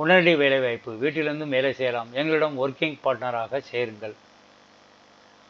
உடனடி வேலைவாய்ப்பு வீட்டிலிருந்தும் வேலை செய்யலாம். எங்களிடம் ஒர்க்கிங் பார்ட்னராக சேருங்கள்.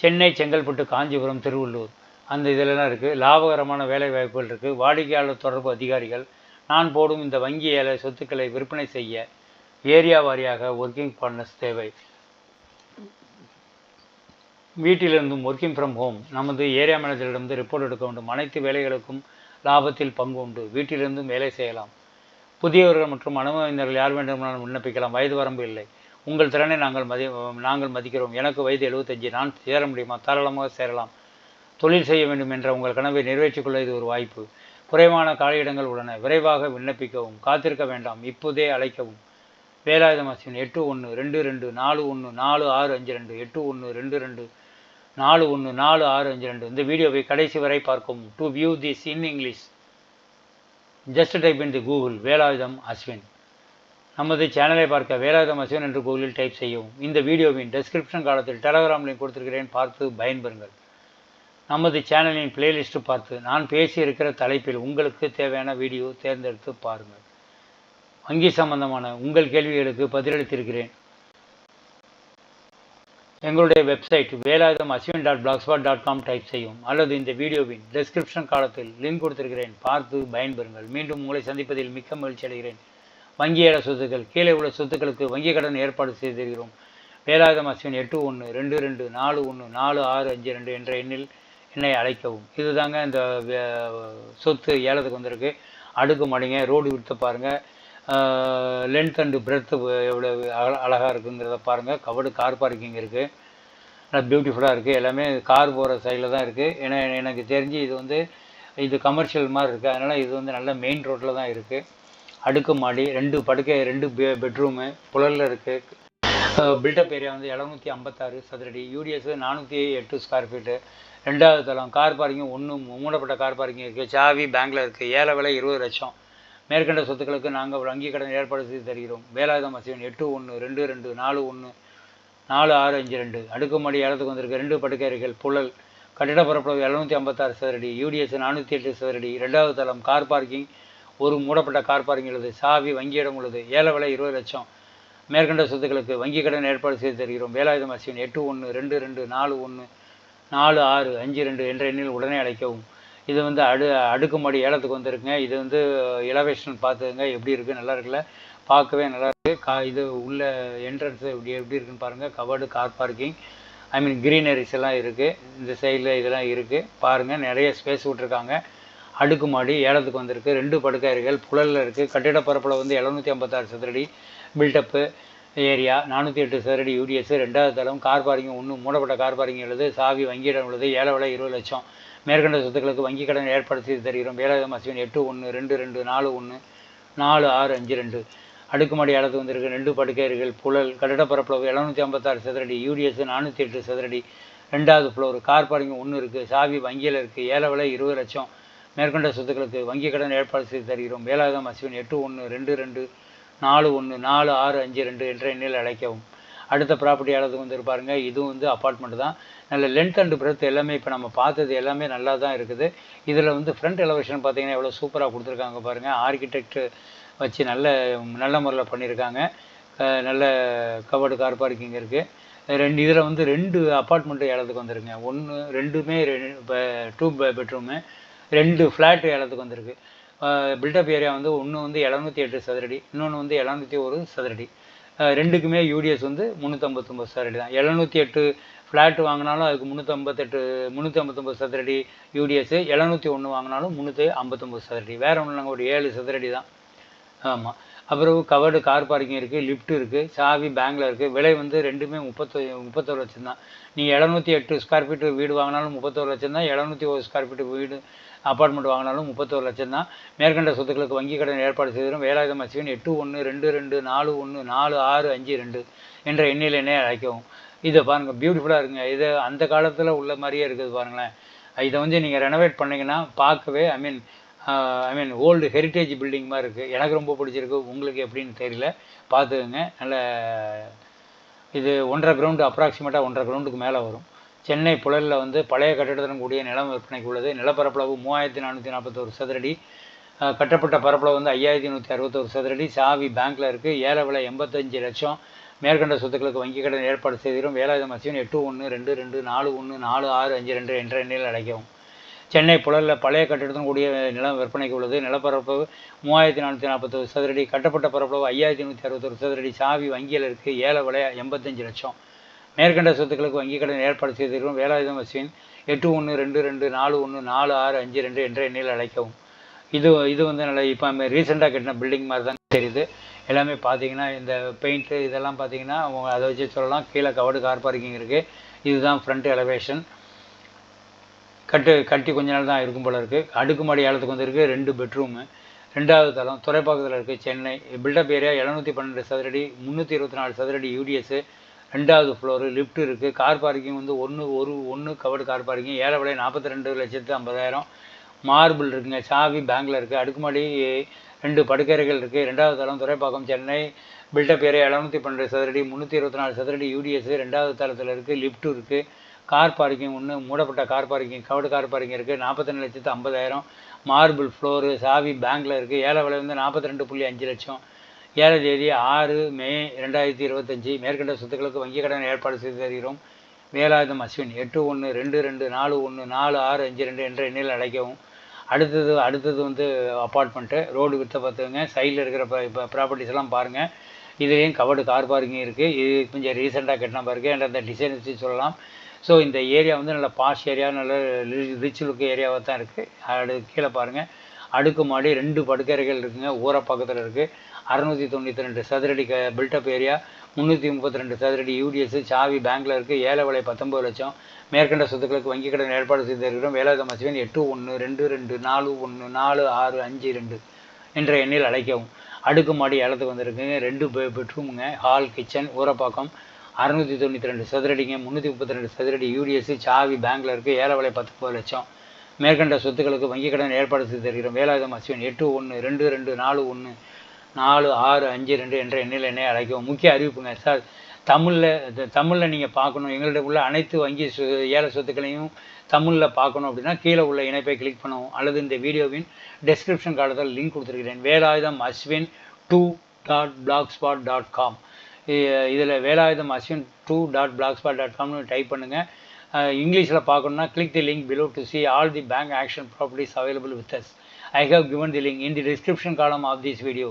சென்னை செங்கல்பட்டு காஞ்சிபுரம் திருவள்ளூர். அந்த இதெல்லாம் இருக்குது லாபகரமான வேலைவாய்ப்புகள் இருக்குது வாடிக்கையாளர் தொடர்பு அதிகாரிகள். நான் போடும் இந்த வங்கி ஏல சொத்துக்களை விற்பனை செய்ய ஏரியா வாரியாக ஒர்க்கிங் பார்ட்னர்ஸ் தேவை. வீட்டிலிருந்தும் ஒர்க்கிங் ஃப்ரம் ஹோம் நமது ஏரியா மேனேஜரிடமிருந்து ரிப்போர்ட் எடுக்க வேண்டும். அனைத்து வேலைகளுக்கும் லாபத்தில் பங்கு உண்டு. வீட்டிலிருந்தும் வேலை செய்யலாம். புதியவர்கள் மற்றும் அனுபவிந்தர்கள் யார் வேண்டுமானாலும் விண்ணப்பிக்கலாம். வயது வரம்பு இல்லை. உங்கள் திறனை நாங்கள் மதி நாங்கள் மதிக்கிறோம். எனக்கு வயது எழுபத்தஞ்சு நான் சேர முடியுமா? தாராளமாக சேரலாம். தொழில் செய்ய வேண்டும் என்ற உங்கள் கனவை நிறைவேற்றிக்கொள்ள இது ஒரு வாய்ப்பு. குறைவான காலியிடங்கள் உள்ளன. விரைவாக விண்ணப்பிக்கவும். காத்திருக்க வேண்டாம். இப்போதே அழைக்கவும். வேலாயுதம் அஸ்வின் எட்டு ஒன்று ரெண்டு ரெண்டு நாலு ஒன்று நாலு ஆறு அஞ்சு ரெண்டு. எட்டு ஒன்று ரெண்டு ரெண்டு நாலு ஒன்று நாலு ஆறு அஞ்சு ரெண்டு. இந்த வீடியோவை கடைசி வரை பார்க்கவும். To view this in English just type in the Google Velayutham Ashwin நமது சேனலை பார்க்க வேலாயுதம் அஸ்வின் என்று கூகுளில் டைப் செய்யவும். இந்த வீடியோவின் டெஸ்கிரிப்ஷன் காலத்தில் டெலகிராம் லிங்க் கொடுத்திருக்கிறேன். பார்த்து பயன்பெறுங்கள். நமது சேனலின் பிளேலிஸ்ட்டு பார்த்து நான் பேசியிருக்கிற தலைப்பில் உங்களுக்கு தேவையான வீடியோ தேர்ந்தெடுத்து பாருங்கள். வங்கி சம்பந்தமான உங்கள் கேள்விகளுக்கு பதிலளித்திருக்கிறேன். எங்களுடைய website Velayutham Ashwin dot blogspot dot com type செய்யும். அல்லது இந்த வீடியோவின் டெஸ்கிரிப்ஷன் காலத்தில் லிங்க் கொடுத்திருக்கிறேன். பார்த்து பயன்பெறுங்கள். மீண்டும் உங்களை சந்திப்பதில் மிக்க மகிழ்ச்சி அடைகிறேன். வங்கி ஏல சொத்துக்கள் கீழே உள்ள சொத்துக்களுக்கு வங்கி கடன் ஏற்பாடு செய்திருக்கிறோம். வேலாயுதம் அஸ்வின் எட்டு ஒன்று ரெண்டு ரெண்டு நாலு ஒன்று நாலு ஆறு அஞ்சு ரெண்டு என்ற எண்ணில் என்னை அழைக்கவும். இதுதாங்க இந்த சொத்து ஏலத்துக்கு வந்திருக்கு. அடுக்கு மாடிங்க ரோடு விட்டு பாருங்கள் லென்த் அண்டு பிரெத்து எவ்வளோ அழ அழகாக இருக்குங்கிறத பாருங்கள் கவடு கார் பார்க்கிங் இருக்குது நல்லா பியூட்டிஃபுல்லாக இருக்குது எல்லாமே கார் போகிற சைடில் தான் இருக்குது ஏன்னா எனக்கு தெரிஞ்சு இது வந்து இது கமர்ஷியல் மாதிரி இருக்குது அதனால் இது வந்து நல்ல மெயின் ரோட்டில் தான் இருக்குது அடுக்கு மாடி ரெண்டு படுக்கை ரெண்டு பெ பெட்ரூமு புலரில் இருக்குது பில்டப் ஏரியா வந்து எழுநூற்றி ஐம்பத்தாறு சதுரடி. யூடிஎஸ் நானூற்றி எட்டு ஸ்கொயர் ஃபீட்டு ரெண்டாவது தளம் கார் பார்க்கிங் ஒன்று மூடப்பட்ட கார் பார்க்கிங் இருக்குது சாவி பேங்க்கில் இருக்குது ஏழை விலை இருபது லட்சம். மேற்கண்ட சொத்துக்களுக்கு நாங்கள் வங்கி கடன் ஏற்பாடு செய்து தருகிறோம். வேலாயுதம் அசிவன் எட்டு ஒன்று ரெண்டு ரெண்டு நாலு ஒன்று நாலு ஆறு அஞ்சு ரெண்டு. அடுக்குமாடி ஏலத்துக்கு வந்திருக்க ரெண்டு படுக்கைகள் புழல் கட்டிட பரப்பளவு எழுநூற்றி ஐம்பத்தாறு சதுரடி யூடிஎஸ் நானூற்றி எட்டு சதுரடி ரெண்டாவது தளம் கார் பார்க்கிங் ஒரு மூடப்பட்ட கார் பார்க்கிங் உள்ளது சாவி வங்கியிடம் உள்ளது ஏல விலை இருபது லட்சம். மேற்கண்ட சொத்துக்களுக்கு வங்கி கடன் ஏற்பாடு செய்து தருகிறோம். வேலாயுதம் அசிவன் எட்டு ஒன்று ரெண்டு ரெண்டு நாலு ஒன்று நாலு ஆறு அஞ்சு ரெண்டு என்ற எண்ணில் உடனே அழைக்கவும் இது வந்து அடு அடுக்குமாடி ஏலத்துக்கு வந்திருக்குங்க. இது வந்து எலவேஷன் பார்த்துங்க எப்படி இருக்குது நல்லா இருக்குல்ல? பார்க்கவே நல்லா இருக்குது கா இது உள்ள என்ட்ரன்ஸ் எப்படி எப்படி இருக்குன்னு பாருங்கள் covered car parking I mean greeneries எல்லாம் இருக்குது இந்த சைடில் இதெல்லாம் இருக்குது பாருங்கள் நிறைய ஸ்பேஸ் விட்ருக்காங்க அடுக்குமாடி ஏலத்துக்கு வந்திருக்கு. ரெண்டு படுக்கையறைகள் புழலில் இருக்குது கட்டிட பரப்பில் வந்து எழுநூற்றி ஐம்பத்தாறு சதுரடி பில்டப்பு ஏரியா நானூற்றி எட்டு சதுரடி யூடிஎஸ் ரெண்டாவது தளம் கார் பார்க்கிங் ஒன்று மூடப்பட்ட கார் பார்க்கிங் உள்ளது சாவி வங்கியிடம் உள்ளது ஏழை விலை இருபது லட்சம். மேற்கண்ட சொத்துக்களுக்கு வங்கிக் கடன் ஏற்பாடு செய்து தருகிறோம். வேலாயுதம் அசிவன் எட்டு ஒன்று ரெண்டு ரெண்டு நாலு ஒன்று நாலு ஆறு அஞ்சு ரெண்டு. அடுக்குமாடி அளவு வந்திருக்கு ரெண்டு படுக்கையர்கள் புழல் கட்டிட பரப்பளவு எழுநூற்றி ஐம்பத்தாறு சதுரடி யூடிஎஸ் நானூற்றி எட்டு சதுரடி ரெண்டாவது ஃப்ளோர் கார் பார்க்கிங் ஒன்று இருக்குது சாவி வங்கியில் இருக்குது ஏழை விலை இருபது லட்சம். மேற்கொண்ட சொத்துக்களுக்கு வங்கிக் கடன் ஏற்பாடு செய்து தருகிறோம். வேலாயுதம் அசிவன் எட்டு ஒன்று ரெண்டு ரெண்டு நாலு ஒன்று நாலு ஆறு அஞ்சு ரெண்டு என்ற எண்ணில் அழைக்கவும். அடுத்த ப்ராப்பர்ட்டி அளவுக்கு வந்து இருப்பாருங்க இதுவும் வந்து அப்பார்ட்மெண்ட் தான். நல்ல லென்த் அண்ட் பிரெத் எல்லாமே இப்போ நம்ம பார்த்தது எல்லாமே நல்லா தான் இருக்குது. இதில் வந்து ஃப்ரண்ட் எலவேஷன் பார்த்தீங்கன்னா எவ்வளோ சூப்பராக கொடுத்துருக்காங்க பாருங்கள் ஆர்கிடெக்ட் வச்சு நல்ல நல்ல முறையில் பண்ணியிருக்காங்க நல்ல கவர்டு கார் பார்க்கிங் இருக்குது ரெண்டு இதில் வந்து ரெண்டு அப்பார்ட்மெண்ட்டு ஏலத்துக்கு வந்துருங்க ஒன்று ரெண்டுமே இப்போ டூ பெட்ரூமு ரெண்டு ஃப்ளாட் ஏலத்துக்கு வந்திருக்கு. பில்டப் ஏரியா வந்து ஒன்று வந்து எழுநூற்றி எட்டு சதுரடி இன்னொன்று வந்து எழுநூற்றி ஒரு சதுரடி. ரெண்டுக்குமே யூடிஎஸ் வந்து முந்நூற்றம்பத்தொம்பது சதுரடி தான். எழுநூற்றி எட்டு ஃப்ளாட் வாங்கினாலும் அதுக்கு முந்நூற்றம்பத்தெட்டு முந்நூற்றி ஐம்பத்தொம்பது சதுரடி யூடிஎஸ் எழுநூற்றி ஒன்று வாங்கினாலும் முந்நூற்றி ஐம்பத்தொம்பது சதுரடி. வேறு ஒன்று நாங்கள் ஒரு ஏழு சதுரடி தான். ஆமாம் அப்புறம் கவர்டு கார் பார்க்கிங் இருக்குது லிஃப்ட் இருக்குது சாவி பேங்கில் இருக்குது விலை வந்து ரெண்டுமே முப்பத்தொ முப்பத்தொரு லட்சம் தான். நீங்கள் எழுநூற்றி எட்டு ஸ்கொயர் ஃபீட்டு வீடு வாங்கினாலும் முப்பத்தொரு லட்சம் தான். எழுநூற்றி ஒரு ஸ்கொயர் ஃபீட்டு வீடு அப்பார்ட்மெண்ட் வாங்கினாலும் முப்பத்தோரு லட்சம் தான். மேற்கண்ட சொத்துக்களுக்கு வங்கி கடன் ஏற்பாடு செய்திடும் வேலாயுதம் மசிவன் எட்டு ஒன்று ரெண்டு ரெண்டு நாலு ஒன்று நாலு ஆறு அஞ்சு ரெண்டு என்ற எண்ணில் எண்ணெய் அழைக்கவும். இதை பாருங்கள் பியூட்டிஃபுல்லாக இருக்குங்க. இது அந்த காலத்தில் உள்ள மாதிரியே இருக்குது பாருங்களேன். இதை வந்து நீங்கள் ரெனோவேட் பண்ணிங்கன்னா பார்க்கவே I mean I mean old heritage building மாதிரி இருக்குது எனக்கு ரொம்ப பிடிச்சிருக்கு. உங்களுக்கு எப்படின்னு தெரியல. பார்த்துக்கோங்க. நல்ல இது ஒன்றரை கிரவுண்டு அப்ராக்சிமேட்டாக ஒன்றரை கிரவுண்டுக்கு மேலே வரும். சென்னை புழலில் வந்து பழைய கட்டிடத்துடன் கூடிய நிலம் விற்பனைக்கு உள்ளது. நிலப்பரப்பளவு மூவாயிரத்தி நானூற்றி நாற்பத்தோரு சதுரடி. கட்டப்பட்ட பரப்பளவு வந்து ஐயாயிரத்தி நூற்றி அறுபத்தோரு சதுரடி. சாவி பேங்க்கில் இருக்குது ஏழை விலை எண்பத்தஞ்சு லட்சம். மேற்கண்ட சொத்துக்களுக்கு வங்கிக் கடன் ஏற்பாடு செய்திடும். வேலாயுதம் அசிவன் எட்டு ஒன்று ரெண்டு ரெண்டு நாலு ஒன்று நாலு ஆறு அஞ்சு ரெண்டு என்ற எண்ணில் அழைக்கவும் சென்னை புழலில் பழைய கட்டிடத்துடன் கூடிய நிலம் விற்பனைக்கு உள்ளது. நிலப்பரப்பு மூவாயிரத்தி நானூற்றி நாற்பத்தொரு சதுரடி கட்டப்பட்ட பரப்பளவு ஐயாயிரத்தி நூற்றி அறுபத்தொரு சதுரடி சாவி வங்கியில் இருக்குது ஏழை விலை எண்பத்தஞ்சு லட்சம். மேற்கண்ட சொத்துக்களுக்கு வங்கிக் கடன் ஏற்பாடு செய்திருக்கும் வேலாயுதம் அஸ்வின் எட்டு ஒன்று ரெண்டு ரெண்டு நாலு ஒன்று நாலு ஆறு அஞ்சு ரெண்டு என்ற எண்ணில் அழைக்கவும் இது இது வந்து நல்ல இப்போ ரீசெண்டாக கட்டின பில்டிங் மாதிரி தான் தெரியுது. எல்லாமே பார்த்தீங்கன்னா இந்த பெயிண்ட்டு இதெல்லாம் பார்த்தீங்கன்னா அதை வச்சு சொல்லலாம். கீழே கவர்டு கார் பார்க்கிங் இருக்குது இதுதான் ஃப்ரண்ட் எலவேஷன் கட்டு கட்டி கொஞ்ச நாள் தான் இருக்கும் போல் இருக்குது அடுக்குமாடி ஏலத்துக்கு வந்துருக்கு. ரெண்டு பெட்ரூமு ரெண்டாவது தளம் துறைப்பாக்கத்தில் இருக்குது சென்னை. பில்டப் ஏரியா எழுநூற்றி பன்னெண்டு சதுரடி முந்நூற்றி இருபத்தி நாலு சதுரடி யூடிஎஸ்ஸு ரெண்டாவது ஃப்ளோரு லிஃப்ட் இருக்குது கார் பார்க்கிங் வந்து ஒன்று ஒரு ஒன்று கவர்டு கார் பார்க்கிங் ஏழை விலை நாற்பத்தி ரெண்டு லட்சத்து ஐம்பதாயிரம். மார்பிள் இருக்குங்க. சாவி பேங்கில் இருக்குது அடுக்குமாடி ரெண்டு படுக்கறைகள் இருக்குது ரெண்டாவது தளம் துறைப்பாக்கம் சென்னை. பில்டப் ஏரியா எழுநூற்றி பன்னெண்டு சதுரடி முந்நூற்றி இருபத்தி நாலு சதுரடி யூடிஎஸ் ரெண்டாவது தளத்தில் இருக்குது லிஃப்ட்டு இருக்குது கார் பார்க்கிங் ஒன்று மூடப்பட்ட car parking covered car parking இருக்குது நாற்பத்தெண்டு லட்சத்து ஐம்பதாயிரம். மார்பிள் ஃப்ளோரு சாவி பேங்க்கில் இருக்குது ஏழை விலை வந்து நாற்பத்தி ரெண்டு புள்ளி அஞ்சு லட்சம். ஏழை தேதி ஆறு மே ரெண்டாயிரத்தி இருபத்தஞ்சி. மேற்கண்ட சொத்துக்களுக்கு வங்கிக் கடன் ஏற்பாடு செய்து தருகிறோம். வேலாயுதம் அஸ்வின் எட்டு ஒன்று ரெண்டு ரெண்டு நாலு ஒன்று நாலு ஆறு அஞ்சு ரெண்டு என்ற எண்ணில் அழைக்கவும் அடுத்தது அடுத்தது வந்து அப்பார்ட்மெண்ட்டு ரோடு விற்ற பார்த்துங்க சைடில் இருக்கிற இப்போ ப்ராப்பர்ட்டிஸ் எல்லாம் பாருங்கள் இதுலேயும் கவர்டு கார் பார்க்கிங் இருக்குது இது கொஞ்சம் ரீசெண்டாக கட்டின பாருங்க. என்ற அந்த டிசைன் வச்சு சொல்லலாம். ஸோ இந்த ஏரியா வந்து நல்ல பாஷ் ஏரியா நல்ல ரிச் லுக் ஏரியாவாக தான் இருக்குது அடு கீழே பாருங்கள் அடுக்கு மாடி ரெண்டு படுக்கறைகள் இருக்குங்க. ஊர பக்கத்தில் இருக்குது அறநூற்றி தொண்ணூற்றி ரெண்டு சதுரடி க பில்டப் ஏரியா முந்நூற்றி முப்பத்தி ரெண்டு சதுரடி யூடிஎஸ் சாவி பேங்க்கில் இருக்குது ஏழை விலை பத்தொம்பது லட்சம். மேற்கண்ட சொத்துக்களுக்கு வங்கிக் கடன் ஏற்பாடு செய்திருக்கிறோம். வேலாயுதம் அசிவன் எட்டு ஒன்று ரெண்டு ரெண்டு நாலு ஒன்று நாலு ஆறு அஞ்சு ரெண்டு என்ற எண்ணில் அழைக்கவும். அடுக்குமாடி ஏலத்துக்கு வந்திருக்குங்க ரெண்டு பெட்ரூமுங்க. Hall kitchen Urapakkam. அறுநூற்றி தொண்ணூற்றி ரெண்டு சதுரடிங்க. முந்நூற்றி முப்பத்தி ரெண்டு சதுரடி யூடிஎஸ் சாவி பேங்க்கில் இருக்குது ஏழை விலை பத்தொம்பது லட்சம். மேற்கண்ட சொத்துக்களுக்கு வங்கிக் கடன் ஏற்பாடு செய்து தருகிறோம் வேலாயுதம் அஸ்வின் எட்டு ஒன்று ரெண்டு ரெண்டு நாலு ஒன்று நாலு ஆறு அஞ்சு ரெண்டு என்ற எண்ணில் என்னை அழைக்கவும். முக்கிய அறிவிப்புங்க சார் தமிழில் தமிழில் நீங்கள் பார்க்கணும். எங்கள்கிட்ட உள்ள அனைத்து வங்கி சொ ஏழை சொத்துக்களையும் தமிழில் பார்க்கணும் அப்படின்னா கீழே உள்ள இணைப்பை கிளிக் பண்ணவும் அல்லது இந்த வீடியோவின் டெஸ்கிரிப்ஷன் காலத்தில் லிங்க் கொடுத்துருக்கிறேன். Velayutham Ashwin two dot blogspot dot com இதில் Velayutham Ashwin two dot blogspot dot காம்னு type பண்ணுங்கள் இங்கிலீஷில் பார்க்கணுன்னா click the link below to see all the bank auction properties available with us I have given the link in the description column of this video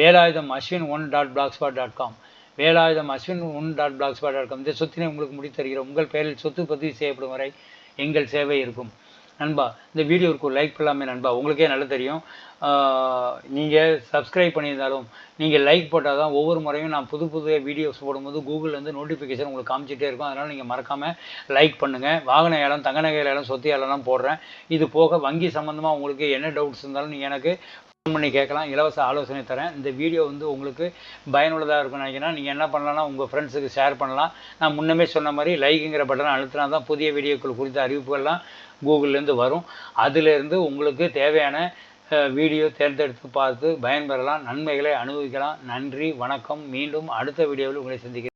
Velayutham Ashwin one dot blogspot dot com Velayutham Ashwin one dot blogspot dot com இந்த சொத்தினை உங்களுக்கு முடித்தருகிறோம் உங்கள் பெயரில் சொத்து பதிவு செய்யப்படும் வரை எங்கள் சேவை இருக்கும். நண்பா இந்த வீடியோவுக்கு லைக் பண்ணலாமே நண்பா. உங்களுக்கே நல்லா தெரியும். நீங்கள் சப்ஸ்கிரைப் பண்ணியிருந்தாலும் நீங்கள் லைக் போட்டால் தான் ஒவ்வொரு முறையும் நான் புது புது வீடியோஸ் போடும்போது கூகுள்லேருந்து நோட்டிஃபிகேஷன் உங்களுக்கு காமிச்சிட்டே இருக்கும். அதனால் நீங்கள் மறக்காமல் லைக் பண்ணுங்கள் வாகன ஏலம் தங்க நகை ஏலம் சொத்து ஏலம்லாம் போடுறேன். இது போக வங்கி சம்மந்தமாக உங்களுக்கு என்ன டவுட்ஸ் இருந்தாலும் நீங்கள் எனக்கு ஃபோன் பண்ணி கேட்கலாம் இலவச ஆலோசனை தரேன். இந்த வீடியோ வந்து உங்களுக்கு பயனுள்ளதாக இருக்கும்னு நினைக்கிறேன். நீங்கள் என்ன பண்ணலாம்னா உங்கள் ஃப்ரெண்ட்ஸுக்கு ஷேர் பண்ணலாம். நான் முன்னமே சொன்ன மாதிரி லைக்குங்கிற பட்டனை அழுத்தினா தான் புதிய வீடியோக்கள் குறித்த அறிவிப்புகள்லாம் கூகுள்லேருந்து வரும். அதிலேருந்து உங்களுக்கு தேவையான வீடியோ தேர்ந்தெடுத்து பார்த்து பயன்பெறலாம். நன்மைகளை அனுபவிக்கலாம். நன்றி வணக்கம். மீண்டும் அடுத்த வீடியோவில் உங்களை சந்திக்கிறேன்.